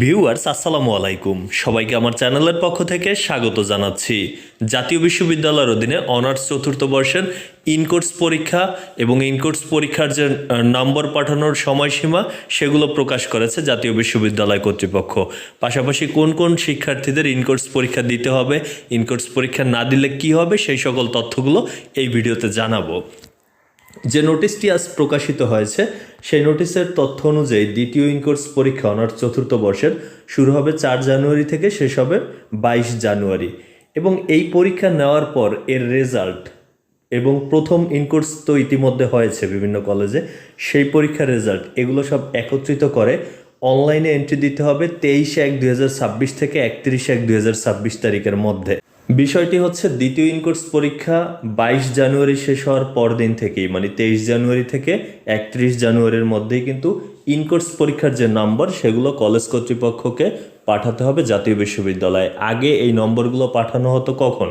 Viewers, আসসালামু আলাইকুম। সবাইকে আমার চ্যানেলের পক্ষ থেকে স্বাগত জানাচ্ছি। জাতীয় বিশ্ববিদ্যালয়ের অধীনে অনার্স চতুর্থ বর্ষের ইনকোর্স পরীক্ষা এবং ইনকোর্স পরীক্ষার যে নম্বর পাঠানোর সময়সীমা, সেগুলো প্রকাশ করেছে জাতীয় বিশ্ববিদ্যালয় কর্তৃপক্ষ। পাশাপাশি কোন কোন শিক্ষার্থীদের ইনকোর্স পরীক্ষা দিতে হবে, ইনকোর্স পরীক্ষা না দিলে কি হবে, সেই সকল তথ্যগুলো এই ভিডিওতে জানাব। যে নোটিশটি আজ প্রকাশিত হয়েছে, সেই নোটিশের তথ্য অনুযায়ী দ্বিতীয় ইনকোর্স পরীক্ষা অনার্স চতুর্থ বর্ষের শুরু হবে চার জানুয়ারি থেকে শেষ হবে বাইশ জানুয়ারি। এবং এই পরীক্ষা নেওয়ার পর এর রেজাল্ট এবং প্রথম ইনকোর্স তো ইতিমধ্যে হয়েছে বিভিন্ন কলেজে, সেই পরীক্ষার রেজাল্ট, এগুলো সব একত্রিত করে অনলাইনে এন্ট্রি দিতে হবে তেইশে এক দুই থেকে একত্রিশে এক দুই তারিখের মধ্যে। বিষয়টি হচ্ছে দ্বিতীয় ইনকোর্স পরীক্ষা বাইশ জানুয়ারি শেষ হওয়ার পর দিন থেকেই মানে তেইশ জানুয়ারি থেকে একত্রিশ জানুয়ারির মধ্যেই কিন্তু ইনকোর্স পরীক্ষার যে নম্বর, সেগুলো কলেজ কর্তৃপক্ষকে পাঠাতে হবে জাতীয় বিশ্ববিদ্যালয়ে। আগে এই নম্বরগুলো পাঠানো হতো কখন?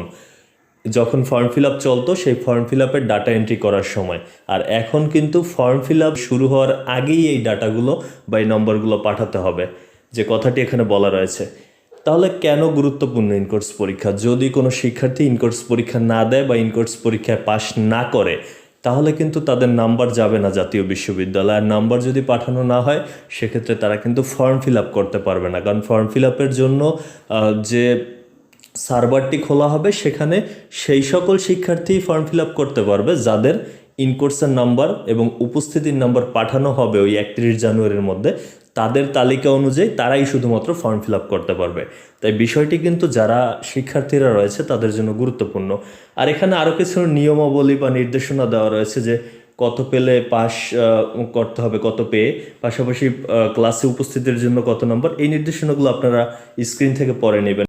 যখন ফর্ম ফিল আপ চলতো, সেই ফর্ম ফিল আপের ডাটা এন্ট্রি করার সময়। আর এখন কিন্তু ফর্ম ফিল আপ শুরু হওয়ার আগেই এই ডাটাগুলো বা এই নম্বরগুলো পাঠাতে হবে। যে কথাটি এখানে বলা রয়েছে। তাহলে কেন গুরুত্বপূর্ণ ইনকোর্স পরীক্ষা? যদি কোনো শিক্ষার্থী ইনকোর্স পরীক্ষা না দেয় বা ইনকোর্স পরীক্ষায় পাশ না করে, তাহলে কিন্তু তাদের নাম্বার যাবে না জাতীয় বিশ্ববিদ্যালয়। আর নাম্বার যদি পাঠানো না হয়, সেক্ষেত্রে তারা কিন্তু ফর্ম ফিল আপ করতে পারবে না। কারণ ফর্ম ফিল আপের জন্য যে সার্ভারটি খোলা হবে, সেখানে সেই সকল শিক্ষার্থী ফর্ম ফিল আপ করতে পারবে, যাদের ইনকোর্সের নাম্বার এবং উপস্থিতির নাম্বার পাঠানো হবে ওই একত্রিশ জানুয়ারির মধ্যে। তাদের তালিকা অনুযায়ী তারাই শুধুমাত্র ফর্ম ফিল আপ করতে পারবে। তাই বিষয়টি কিন্তু যারা শিক্ষার্থীরা রয়েছে তাদের জন্য গুরুত্বপূর্ণ। আর এখানে আরও কিছু নিয়মাবলী বা নির্দেশনা দেওয়া রয়েছে যে কত পেলে পাস করতে হবে, কত পেয়ে। পাশাপাশি ক্লাসে উপস্থিতির জন্য কত নম্বর এই নির্দেশনাগুলো আপনারা স্ক্রিন থেকে পড়ে নেবেন।